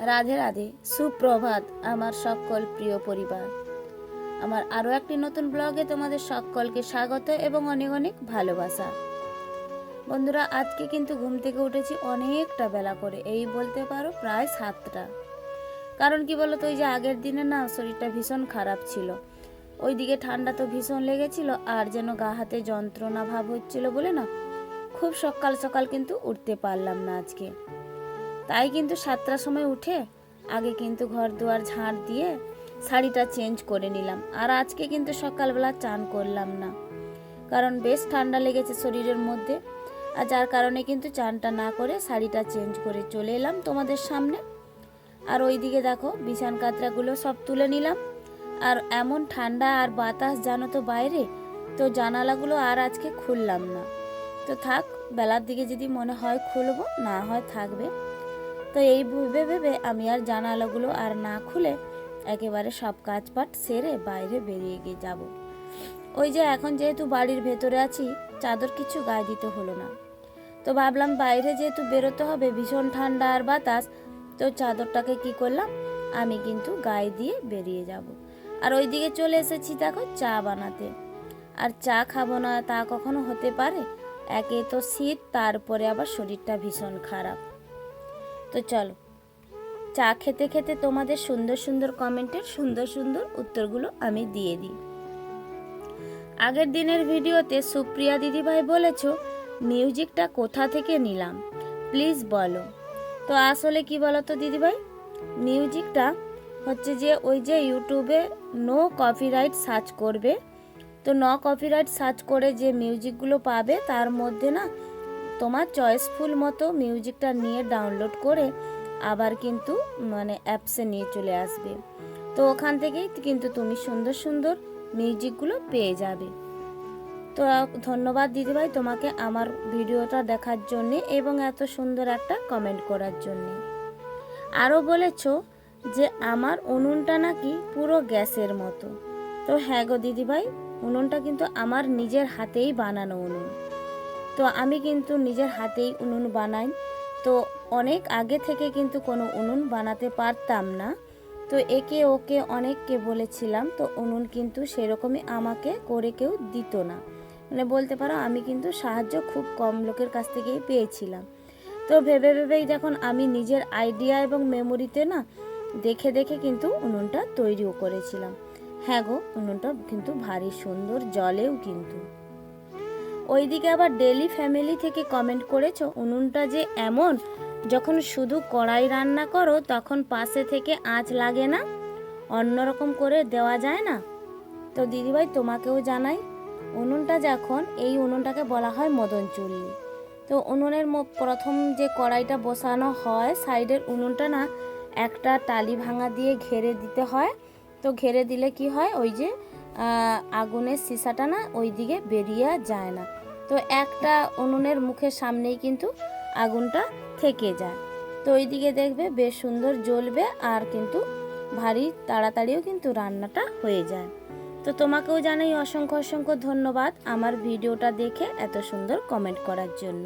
রাধে রাধে, সুপ্রভাত আমার সকল প্রিয় পরিবার। আমার আরও একটি নতুন ব্লগে তোমাদের সকলকে স্বাগত এবং অনেক অনেক ভালোবাসা। বন্ধুরা, আজকে কিন্তু ঘুম থেকে উঠেছি অনেকটা বেলা করে, এই বলতে পারো প্রায় সাতটা। কারণ কি বলো তো ওই যে আগের দিনে না শরীরটা ভীষণ খারাপ ছিল। ওইদিকে ঠান্ডা তো ভীষণ লেগেছিল, আর যেন গা হাতে যন্ত্রণা ভাব হচ্ছিল বলে না, খুব সকাল সকাল কিন্তু উঠতে পারলাম না আজকে। তাই কিন্তু সাতটার সময় উঠে আগে কিন্তু ঘর দুয়ার ঝাড় দিয়ে শাড়িটা চেঞ্জ করে নিলাম। আর আজকে কিন্তু সকালবেলা চান করলাম না। কারণ বেশ ঠান্ডা লেগেছে শরীরের মধ্যে। আর যার কারণে কিন্তু চানটা না করে শাড়িটা চেঞ্জ করে চলে এলাম তোমাদের সামনে। আর ওই দিকে দেখো, বিছান কাতরাগুলো সব তুলে নিলাম। আর এমন ঠান্ডা আর বাতাস জানো তো বাইরে, তো জানালাগুলো আর আজকে খুললাম না। তো থাক, বেলার দিকে যদি মনে হয় খুলবো, না হয় থাকবে। তো এই ভেবে ভেবে আমি আর জানালাগুলো আর না খুলে একেবারে সব কাজপাট সেরে বাইরে বেরিয়ে গিয়ে যাব। ওই যে এখন যেহেতু বাড়ির ভেতরে আছি, চাদর কিছু গায়ে দিতে হলো না। তো ভাবলাম বাইরে যেহেতু বেরোতে হবে, ভীষণ ঠান্ডা আর বাতাস, তো চাদরটাকে কি করলাম, আমি কিন্তু গায়ে দিয়ে বেরিয়ে যাব। আর ওইদিকে চলে এসেছি দেখো চা বানাতে। আর চা খাব না তা কখনো হতে পারে? একে তো শীত, তারপরে আবার শরীরটা ভীষণ খারাপ। তো চলো। চা খেতে খেতে তোমাদের সুন্দর সুন্দর কমেন্টের সুন্দর সুন্দর উত্তরগুলো আমি দিয়ে দিই। আগের দিনের ভিডিওতে সুপ্রিয়া দিদিভাই বলেছ, মিউজিকটা কোথা থেকে নিলাম? প্লিজ বলো। তো আসলে কি বলো তো দিদিভাই? মিউজিকটা হচ্ছে যে ওই যে ইউটিউবে নো কপিরাইট সার্চ করবে। তো ন কপিরাইট সার্চ করে যে মিউজিকগুলো পাবে, তার মধ্যে না তোমার চয়েসফুল মতো মিউজিকটা নিয়ে ডাউনলোড করে আবার কিন্তু মানে অ্যাপসে নিয়ে চলে আসবে। তো ওখান থেকেই কিন্তু তুমি সুন্দর সুন্দর মিউজিকগুলো পেয়ে যাবে। তো ধন্যবাদ দিদিভাই তোমাকে আমার ভিডিওটা দেখার জন্যে এবং এত সুন্দর একটা কমেন্ট করার জন্যে। আরও বলেছ যে আমার উনুনটা নাকি পুরো গ্যাসের মতো। তো হ্যাঁ গো দিদিভাই, উনুনটা কিন্তু আমার নিজের হাতেই বানানো উনুন। তো আমি কিন্তু নিজের হাতেই উনুন বানাই। তো অনেক আগে থেকে কিন্তু কোনো উনুন বানাতে পারতাম না। তো একে ওকে অনেককে বলেছিলাম, তো উনুন কিন্তু সেরকমই আমাকে করে কেউ দিত না। মানে বলতে পারো, আমি কিন্তু সাহায্য খুব কম লোকের কাছ থেকেই পেয়েছিলাম। তো ভেবে ভেবেই যখন আমি নিজের আইডিয়া এবং মেমোরিতে না দেখে দেখে কিন্তু উনুনটা তৈরিও করেছিলাম। হ্যাঁ গো, উনুনটা কিন্তু ভারী সুন্দর, জলেও কিন্তু। ওইদিকে আবার ডেলি ফ্যামিলি থেকে কমেন্ট করেছ, উনুনটা যে এমন, যখন শুধু কড়াই রান্না করো, তখন পাশে থেকে আঁচ লাগে না? অন্যরকম করে দেওয়া যায় না? তো দিদিভাই, তোমাকেও জানাই, উনুনটা যখন, এই উনুনটাকে বলা হয় মদন চুল্লি। তো উনুনের প্রথম যে কড়াইটা বসানো হয়, সাইডের উনুনটা না, একটা টালি ভাঙা দিয়ে ঘেরে দিতে হয়। তো ঘেরে দিলে কি হয়? ওই যে আগুনের সিসাটা না ওই দিকে বেরিয়ে যায় না। তো একটা উনুনের মুখের সামনেই কিন্তু আগুনটা থেকে যায়। তো ওই দিকে দেখবে বেশ সুন্দর জ্বলবে আর কিন্তু ভারী তাড়াতাড়িও কিন্তু রান্নাটা হয়ে যায়। তো তোমাকেও জানাই অসংখ্য অসংখ্য ধন্যবাদ আমার ভিডিওটা দেখে এত সুন্দর কমেন্ট করার জন্য।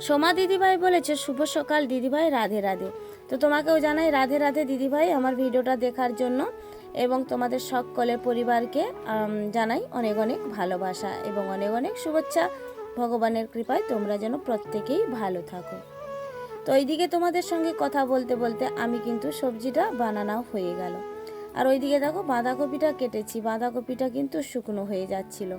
সোমা দিদিভাই বলেছে, শুভ সকাল দিদিভাই, রাধে রাধে। তো তোমাকেও জানাই রাধে রাধে দিদিভাই আমার ভিডিওটা দেখার জন্য। এবং তোমাদের সকলের পরিবারকে জানাই অনেক অনেক ভালোবাসা এবং অনেক অনেক শুভেচ্ছা। ভগবানের কৃপায় তোমরা যেন প্রত্যেকেই ভালো থাকো। তো এইদিকে তোমাদের সঙ্গে কথা বলতে বলতে আমি কিন্তু সবজিটা বানানো হয়ে গেল। আর ওইদিকে দেখো বাঁধাকপিটা কেটেছি বাঁধাকপিটা কিন্তু শুকনো হয়ে যাচ্ছিল।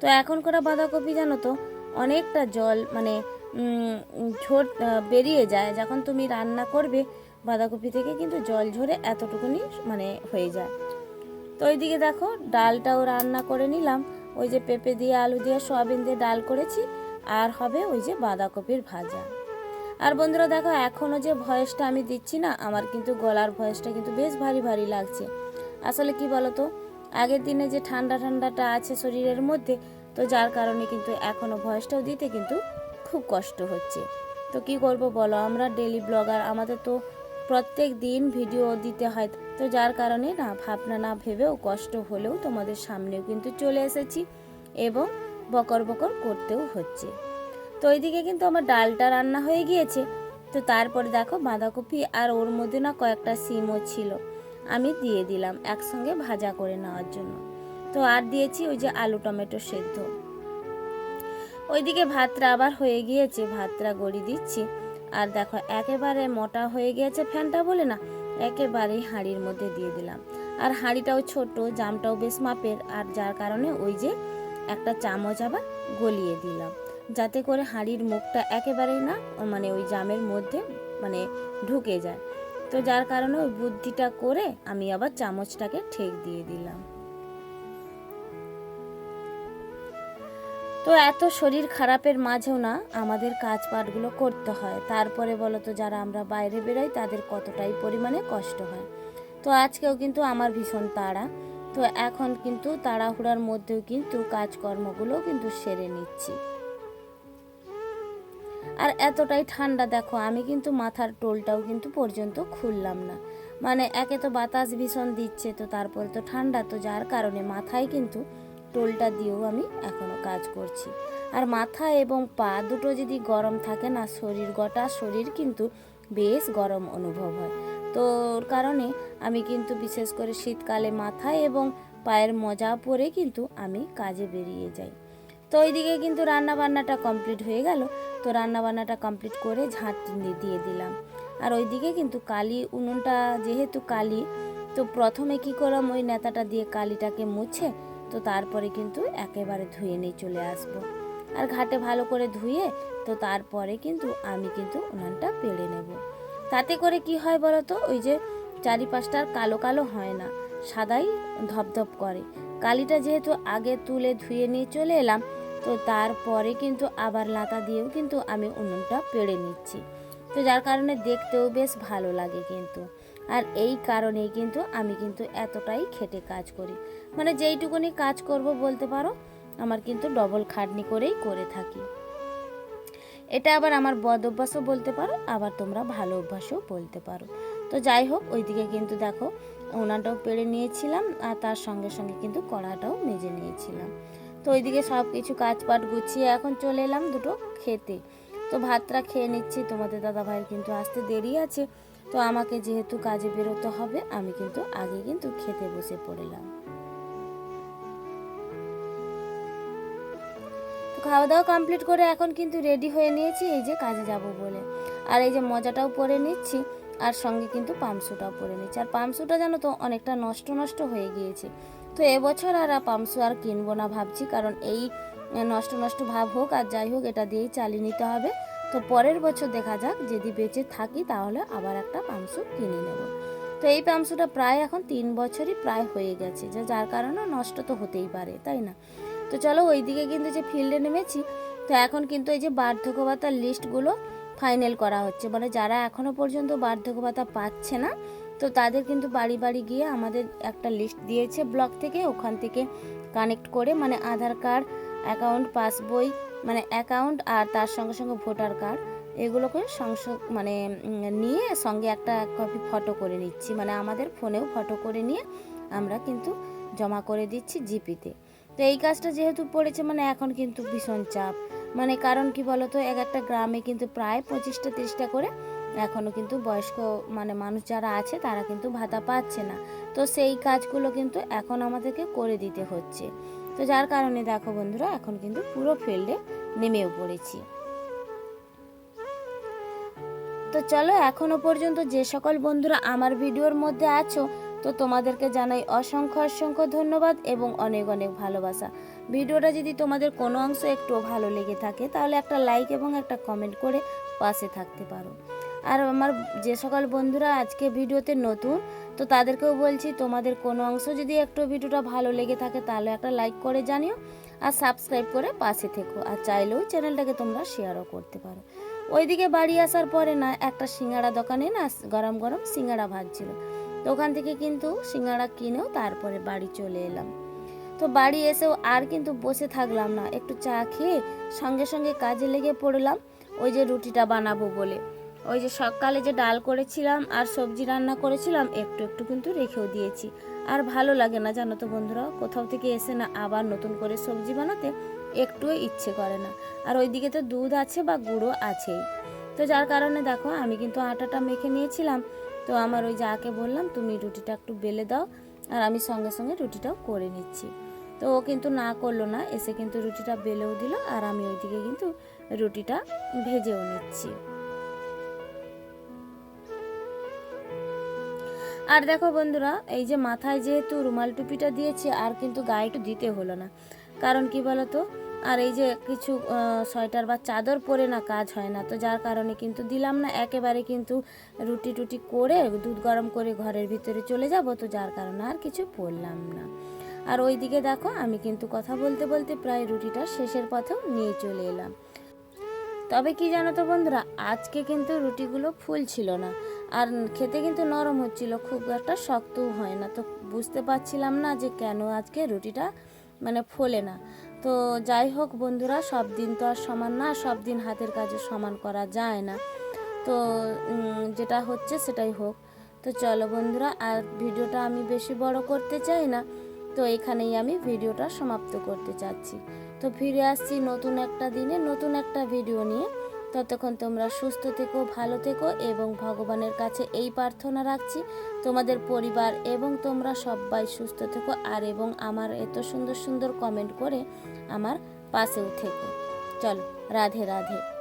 তো এখন করা বাঁধাকপি জানো তো? অনেকটা জল মানে আহ, বেরিয়ে যায়। যখন তুমি রান্না করবে বাঁধাকপি থেকে কিন্তু জল ঝরে এতটুকুনি মানে হয়ে যায়। তো ওইদিকে দেখো ডালটাও রান্না করে নিলাম। ওই যে পেঁপে দিয়ে, আলু দিয়ে, সয়াবিন দিয়ে ডাল করেছি। আর হবে ওই যে বাঁধাকপির ভাজা। আর বন্ধুরা দেখো এখনও যে ভয়েসটা আমি দিচ্ছি না, আমার কিন্তু গলার ভয়েসটা কিন্তু বেশ ভারী ভারী লাগছে। আসলে কি বলতো, আগের দিনে যে ঠান্ডা ঠান্ডাটা আছে শরীরের মধ্যে, তো যার কারণে কিন্তু এখনও ভয়েসটাও দিতে কিন্তু খুব কষ্ট হচ্ছে। তো কি করব বলো, আমরা ডেলি ব্লগার আমাদের তো প্রত্যেক দিন ভিডিও দিতে হয়। তো যার কারণে না, ভাবনা না ভেবেও কষ্ট হলেও তোমাদের সামনেও কিন্তু চলে এসেছি এবং বকর বকর করতেও হচ্ছে। তো ওইদিকে কিন্তু আমার ডালটা রান্না হয়ে গিয়েছে। তো তারপরে দেখো বাঁধাকপি আর ওর মধ্যে না কয়েকটা সিমও ছিল। আমি দিয়ে দিলাম একসঙ্গে ভাজা করে নেওয়ার জন্য। তো আর দিয়েছি ওই যে আলু টমেটো সেদ্ধ। ওইদিকে ভাতটা আবার হয়ে গিয়েছে, ভাতটা গড়ি দিচ্ছি। আর দেখো, একেবারে মোটা হয়ে গিয়েছে ফ্যানটা বলে না, একেবারেই হাঁড়ির মধ্যে দিয়ে দিলাম। আর হাঁড়িটাও ছোট, জামটাও বেশ মাপের, আর যার কারণে ওই যে একটা চামচ আবার গলিয়ে দিলাম। যাতে করে হাঁড়ির মুখটা একেবারেই না মানে ওই জামের মধ্যে মানে ঢুকে যায়। তো যার কারণে ওই বুদ্ধিটা করে আমি আবার চামচটাকে ঠেক দিয়ে দিলাম। তো এত শরীর খারাপের মাঝেও না আমাদের কাজ পাঠগুলো করতে হয়। তারপরে বলো তো যারা আমরা বাইরে বেরোই তাদের কতটাই পরিমাণে কষ্ট হয়। তো আজকেও কিন্তু আমার ভীষণ তাড়া। তো এখন কিন্তু তাড়াহুড়ার মধ্যেও কিন্তু কাজকর্মগুলো কিন্তু সেরে নিচ্ছি। আর এতটাই ঠান্ডা দেখো, আমি কিন্তু মাথার টোলটাও কিন্তু পর্যন্ত খুললাম না। মানে একে তো বাতাস ভীষণ দিচ্ছে, তো তারপরে তো ঠান্ডা, তো যার কারণে মাথায় কিন্তু টোলটা দিয়েও আমি এখনও কাজ করছি। আর মাথা এবং পা দুটো যদি গরম থাকে না, শরীর, গোটা শরীর কিন্তু বেশ গরম অনুভব হয়। তো কারণে আমি কিন্তু বিশেষ করে শীতকালে মাথায় এবং পায়ের মজা পরে কিন্তু আমি কাজে বেরিয়ে যাই। তো ওইদিকে কিন্তু রান্নাবান্নাটা কমপ্লিট হয়ে গেল। তো রান্নাবান্নাটা কমপ্লিট করে ঝাঁট দিয়ে দিলাম। আর ওইদিকে কিন্তু কালি, উনুনটা যেহেতু কালি, তো প্রথমে কি করলাম, ওই নেতাটা দিয়ে কালিটাকে মুছে তো তারপরে কিন্তু একেবারে ধুয়ে নিয়ে চলে আসব। আর ঘাটে ভালো করে ধুয়ে তো তারপরে কিন্তু আমি কিন্তু উনানটা পেড়ে নেব। তাতে করে কি হয় বলো তো ওই যে চারিপাশটার কালো কালো হয় না, সাদাই ধপধপ করে। কালিটা যেহেতু আগে তুলে ধুয়ে নিয়ে চলে এলাম, তো তারপরে কিন্তু আবার লাতা দিয়েও কিন্তু আমি উনুনটা পেড়ে নিচ্ছি। তো যার কারণে দেখতেও বেশ ভালো লাগে কিন্তু। আর এই কারণেই কিন্তু আমি কিন্তু এতটাই খেটে কাজ করি। মানে যেইটুকুনি কাজ করব বলতে পারো, আমার কিন্তু ডবল খাটনি করেই করে থাকি। এটা আবার আমার বদ অভ্যাসও বলতে পারো, আবার তোমরা ভালো অভ্যাসও বলতে পারো। তো যাই হোক, ওইদিকে কিন্তু দেখো, ওনাটাও পেড়ে নিয়েছিলাম আর তার সঙ্গে সঙ্গে কিন্তু কড়াটাও মেজে নিয়েছিলাম। তো ওইদিকে সব কিছু কাজ পাট গুছিয়ে এখন চলে এলাম দুটো খেতে। তো ভাতটা খেয়ে নিচ্ছি, তোমাদের দাদা ভাইয়ের কিন্তু আসতে দেরি আছে। তো আমাকে যেহেতু কাজে বেরোতে হবে, আমি কিন্তু আগে কিন্তু খেতে বসে পড়লাম। খাওয়া দাওয়া কমপ্লিট করে এখন কিন্তু রেডি হয়ে নিয়েছি, এই যে কাজে যাব বলে। আর এই যে মজাটাও পরে নিচ্ছি, আর সঙ্গে কিন্তু পামসুটাও পরে নিচ্ছি। আর পামসুটা জানো তো, অনেকটা নষ্ট নষ্ট হয়ে গিয়েছে। তো এবছর আর পামসু আর কিনবো না ভাবছি, কারণ এই নষ্ট নষ্ট ভাব হোক আর যাই হোক, এটা দিয়েই চালিয়ে নিতে হবে। তো পরের বছর দেখা যাক, যদি বেঁচে থাকি তাহলে আবার একটা পামসু কিনে নেব। তো এই পামসুটা প্রায় এখন তিন বছরই প্রায় হয়ে গেছে, যে যার কারণে নষ্ট তো হতেই পারে, তাই না? তো চলো ওইদিকে কিন্তু যে ফিল্ডে নেমেছি, তো এখন কিন্তু এই যে বার্ধক্য ভাতার লিস্টগুলো ফাইনাল করা হচ্ছে। মানে যারা এখনও পর্যন্ত বার্ধক্য ভাতা পাচ্ছে না, তো তাদের কিন্তু বাড়ি বাড়ি গিয়ে আমাদের একটা লিস্ট দিয়েছে ব্লক থেকে, ওখান থেকে কানেক্ট করে মানে আধার কার্ড, অ্যাকাউন্ট, পাসবই মানে অ্যাকাউন্ট আর তার সঙ্গে সঙ্গে ভোটার কার্ড এগুলোকে সংসদ মানে নিয়ে সঙ্গে একটা কপি ফটো করে নিচ্ছি। মানে আমাদের ফোনেও ফটো করে নিয়ে আমরা কিন্তু জমা করে দিচ্ছি জিপিতে। তো এই কাজটা যেহেতু পড়েছে মানে এখন কিন্তু ভীষণ চাপ। মানে কারণ কি বলতো, এক একটা গ্রামে কিন্তু প্রায় পঁচিশটা তিরিশটা করে এখনও কিন্তু বয়স্ক মানে মানুষ যারা আছে, তারা কিন্তু ভাতা পাচ্ছে না। তো সেই কাজগুলো কিন্তু এখন আমাদেরকে করে দিতে হচ্ছে। তো যার কারণে দেখো বন্ধুরা, এখন কিন্তু পুরো ফিল্ডে নেমেও পড়েছি। তো চলো, এখনও পর্যন্ত যে সকল বন্ধুরা আমার ভিডিওর মধ্যে আছো, তো তোমাদেরকে জানাই অসংখ্য অসংখ্য ধন্যবাদ এবং অনেক অনেক ভালোবাসা। ভিডিওটা যদি তোমাদের কোনো অংশ একটু ভালো লেগে থাকে, তাহলে একটা লাইক এবং একটা কমেন্ট করে পাশে থাকতে পারো। আর আমার যে সকল বন্ধুরা আজকে ভিডিওতে নতুন তো তাদেরকেও বলছি, তোমাদের কোনো অংশ যদি একটু ভিডিওটা ভালো লেগে থাকে, তাহলে একটা লাইক করে জানিও আর সাবস্ক্রাইব করে পাশে থেকো। আর চাইলেও চ্যানেলটাকে তোমরা শেয়ারও করতে পারো। ওইদিকে বাড়ি আসার পরে না, একটা সিঙ্গাড়া দোকানে না, গরম গরম সিঙ্গাড়া ভাজছিল। তো ওখান থেকে কিন্তু সিঙ্গাড়া কিনেও তারপরে বাড়ি চলে এলাম। তো বাড়ি এসেও আর কিন্তু বসে থাকলাম না, একটু চা খেয়ে সঙ্গে সঙ্গে কাজে লেগে পড়লাম। ওই যে রুটিটা বানাবো বলে। ওই যে সকালে যে ডাল করেছিলাম আর সবজি রান্না করেছিলাম, একটু একটু কিন্তু রেখেও দিয়েছি। আর ভালো লাগে না জানো তো বন্ধুরা, কোথাও থেকে এসে না আবার নতুন করে সবজি বানাতে একটুও ইচ্ছে করে না। আর ওইদিকে তো দুধ আছে বা গুঁড়ো আছেই। তো যার কারণে দেখো আমি কিন্তু আটাটা মেখে নিয়েছিলাম। তো আমার ওই যাকে বললাম, তুমি রুটিটা একটু বেলে দাও। আর আমি সঙ্গে সঙ্গে রুটিটাও করে নিচ্ছি। তো ও কিন্তু না করল না, এসে কিন্তু রুটিটা বেলেও দিল, আর আমি ওইদিকে কিন্তু রুটিটা ভেজেও নিচ্ছি। আর দেখো বন্ধুরা, এই যে মাথায় যেহেতু রুমাল টুপিটা দিয়েছে, আর কিন্তু গায়ে একটু দিতে হলো না। কারণ কি বলতো? আর এই যে কিছু সোয়েটার বা চাদর পরে না কাজ হয় না। তো যার কারণে কিন্তু দিলাম না, একেবারে কিন্তু রুটি টুটি করে দুধ গরম করে ঘরের ভিতরে চলে যাব। তো যার কারণে আর কিছু পরলাম না। আর ওইদিকে দেখো, আমি কিন্তু কথা বলতে বলতে প্রায় রুটিটা শেষের পথেও নিয়ে চলে এলাম। তবে কি জানো তো বন্ধুরা, আজকে কিন্তু রুটিগুলো ফুল ছিল না। আর খেতে কিন্তু নরম হচ্ছিল, খুব একটা শক্তও হয় না। তো বুঝতে পারছিলাম না যে কেন আজকে রুটিটা মানে ফোলে না। তো যাই হোক বন্ধুরা, সব দিন তো আর সমান না, সব দিন হাতের কাজে সমান করা যায় না। তো যেটা হচ্ছে সেটাই হোক। তো চলো বন্ধুরা, আর ভিডিওটা আমি বেশি বড় করতে চাই না। তো এখানেই আমি ভিডিওটা সমাপ্ত করতে চাচ্ছি। তো ফিরে আসছি নতুন একটা দিনে নতুন একটা ভিডিও নিয়ে। ততক্ষণ তোমরা সুস্থ থেকো, ভালো থেকো এবং ভগবানের কাছে এই প্রার্থনা রাখছি। তোমাদের পরিবার এবং তোমরা সবাই সুস্থ থেকো আর এবং আমার এত সুন্দর সুন্দর কমেন্ট করে আমার পাশেও থেকো। চলো, রাধে রাধে।